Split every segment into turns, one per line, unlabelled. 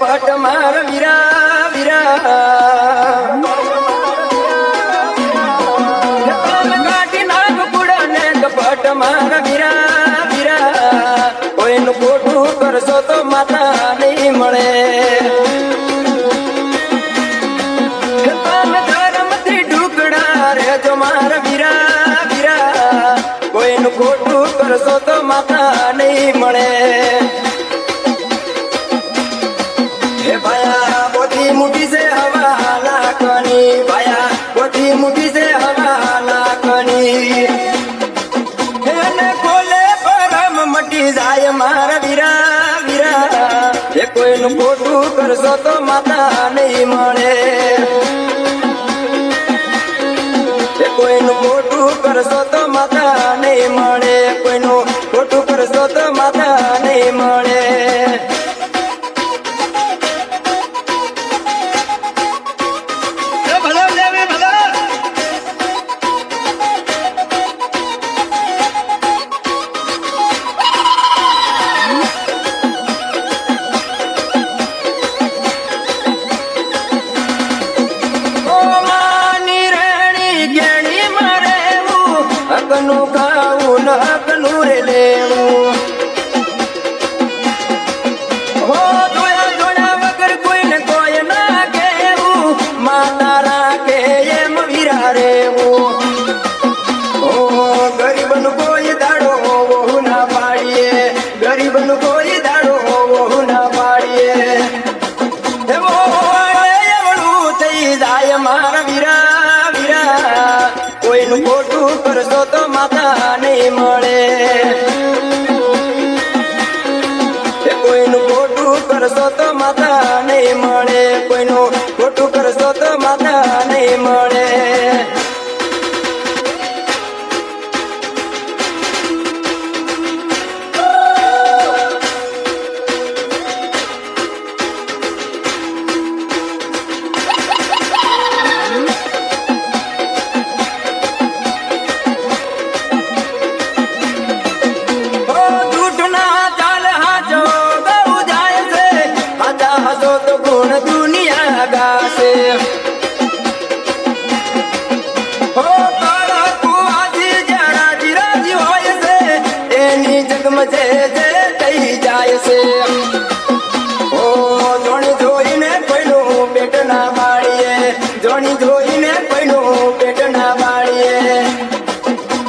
મારા વીરા વીરા કાઢી નાખ કુડા પટ માર વીરા વીરા કોઈનું ખોટું કરશો તો માતા નહીં મળે. મારા વીરા વીરા કોઈનું ખોટું કરશો તો માતા નહીં મટી જાય મારા વીરા વીરા. એ કોઈનું ખોટું કરશો તો નહીં મળે. કોઈનું ખોટું કરશો તો માતા નહીં મળે. Oh. માતા નહીં મળે કોઈનું ખોટું કરશો તો માતા એની જગમજે જે થઈ જાય છે. ઓ, જોણી જોઈને કોઈનું પેટ ના બાળીએ. જોણી જોઈને કોઈનું પેટ ના માળીએ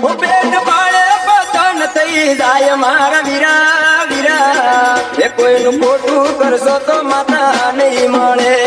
ઓ, પેટ પાડે પતન થઈ જાય મારા વીરા વીરા. એ કોઈનું ખોટું કરશો તો માતા નહીં મળે.